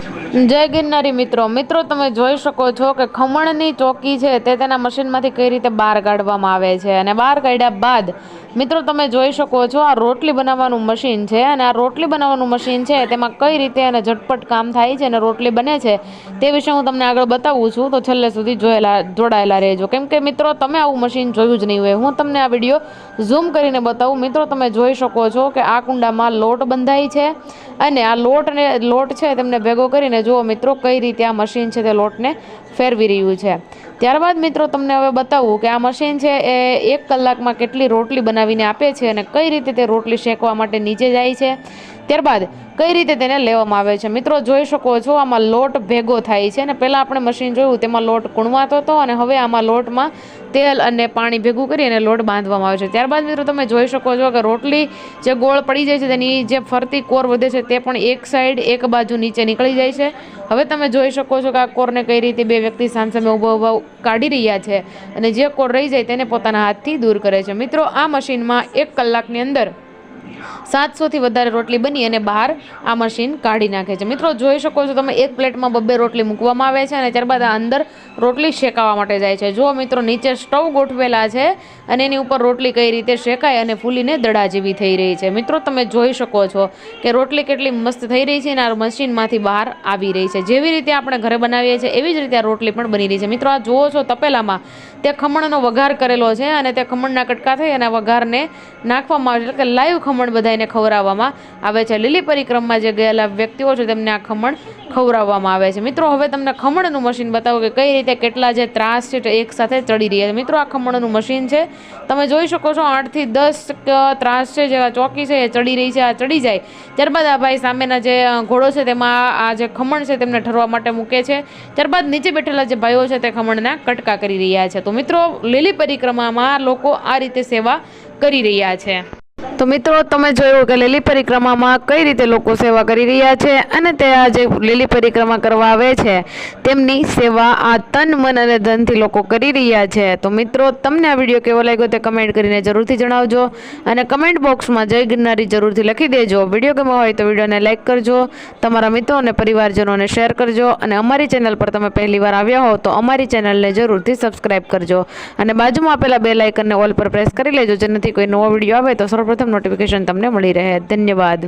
Come on. જય ગિરનારી મિત્રો. મિત્રો, તમે જોઈ શકો છો કે ખમણની ચોકી છે તે તેના મશીનમાંથી કઈ રીતે બહાર કાઢવામાં આવે છે અને બહાર કાઢ્યા બાદ, મિત્રો, તમે જોઈ શકો છો આ રોટલી બનાવવાનું મશીન છે અને આ રોટલી બનાવવાનું મશીન છે તેમાં કઈ રીતે અને ઝટપટ કામ થાય છે અને રોટલી બને છે તે વિશે હું તમને આગળ બતાવું છું. તો છેલ્લે સુધી જોયેલા, જોડાયેલા રહેજો. કેમ કે, મિત્રો, તમે આવું મશીન જોયું જ નહીં હોય. હું તમને આ વીડિયો ઝૂમ કરીને બતાવું. મિત્રો, તમે જોઈ શકો છો કે આ કુંડામાં લોટ બંધાય છે અને આ લોટને, લોટ છે તેમને ભેગો કરીને જુઓ મિત્રો કઈ રીતે આ મશીન છે તે લોટને ફેરવી રહ્યું છે. ત્યારબાદ મિત્રો તમને હવે બતાવું કે આ મશીન છે એ એક કલાકમાં કેટલી રોટલી બનાવીને આપે છે અને કઈ રીતે તે રોટલી શેકવા માટે નીચે જાય છે. ત્યારબાદ કઈ રીતે તેને લેવામાં આવે છે. મિત્રો જોઈ શકો છો આમાં લોટ ભેગો થાય છે અને પહેલાં આપણે મશીન જોયું તેમાં લોટ કૂણવાતો હતો અને હવે આમાં લોટમાં તેલ અને પાણી ભેગું કરી અને લોટ બાંધવામાં આવે છે. ત્યારબાદ મિત્રો તમે જોઈ શકો છો કે રોટલી જે ગોળ પડી જાય છે તેની જે ફરતી કોર વધે છે તે પણ એક સાઈડ એક બાજુ નીચે નીકળી જાય છે. હવે તમે જોઈ શકો છો કે આ કોરને કઈ રીતે બે વ્યક્તિ સામસામે ઊભો ઊભા કાઢી રહ્યા છે અને જે કોર રહી જાય તેને પોતાના હાથથી દૂર કરે છે. મિત્રો, આ મશીનમાં એક કલાકની અંદર સાતસોથી વધારે રોટલી બની અને બહાર આ મશીન કાઢી નાખે છે. મિત્રો, જોઈ શકો છો તમે, એક પ્લેટમાં બબ્બે રોટલી મૂકવામાં આવે છે અને ત્યારબાદ અંદર રોટલી શેકાવા માટે જાય છે. જો મિત્રો, નીચે સ્ટવ ગોઠવેલા છે અને એની ઉપર રોટલી કઈ રીતે શેકાય અને ફૂલીને દડા જેવી થઈ રહી છે. મિત્રો, તમે જોઈ શકો છો કે રોટલી કેટલી મસ્ત થઈ રહી છે અને આ મશીનમાંથી બહાર આવી રહી છે. જેવી રીતે આપણે ઘરે બનાવીએ છીએ, એવી જ રીતે આ રોટલી પણ બની રહી છે. મિત્રો, આ જુઓ છો તપેલામાં તે ખમણનો વઘાર કરેલો છે અને તે ખમણના કટકા થઈ અને વઘારને નાખવામાં આવે છે. એટલે કે લાઈવ ખમણ બધાને ખવડાવવામાં આવે છે. લીલી પરિક્રમમાં જે ગયેલા વ્યક્તિઓ છે, તેમને આ ખમણ ખવડાવવામાં આવે છે. મિત્રો, હવે તમને ખમણનું મશીન બતાવો કે કઈ રીતે કેટલા જે ત્રાસ છે એક સાથે ચડી રહ્યા છે. મિત્રો, આ ખમણનું મશીન છે. તમે જોઈ શકો છો આઠથી દસ ત્રાસ છે જે ચોકી છે, એ ચડી રહી છે, આ ચડી જાય. ત્યારબાદ આ ભાઈ સામેના જે ઘોડો છે, તેમાં આ જે ખમણ છે, તેમને ઠરવા માટે મૂકે છે. ત્યારબાદ નીચે બેઠેલા જે ભાઈઓ છે, તે ખમણના કટકા કરી રહ્યા છે. તો મિત્રો, લીલી પરિક્રમામાં લોકો આ રીતે સેવા કરી રહ્યા છે. તો મિત્રો, તમે જોયું કે લીલી પરિક્રમામાં કઈ રીતે લોકો સેવા કરી રહ્યા છે અને તે આ જે લીલી પરિક્રમા કરવા આવે છે, તેમની સેવા આ તન, મન અને ધનથી લોકો કરી રહ્યા છે. તો મિત્રો, તમને આ વીડિયો કેવો લાગ્યો તે કમેન્ટ કરીને જરૂરથી જણાવજો અને કમેન્ટ બોક્સમાં જય ગિરનારી જરૂરથી લખી દેજો. વીડિયો ગમો હોય તો વિડીયોને લાઇક કરજો, તમારા મિત્રો અને પરિવારજનોને શેર કરજો અને અમારી ચેનલ પર તમે પહેલીવાર આવ્યા હો તો અમારી ચેનલને જરૂરથી સબસ્ક્રાઇબ કરજો અને બાજુમાં આપેલા બે લાઇકનને ઓલ પર પ્રેસ કરી લેજો જેનાથી કોઈ નવો વીડિયો આવે તો સર્વપ્રથમ નોટિફિકેશન તમને મળી રહે. ધન્યવાદ.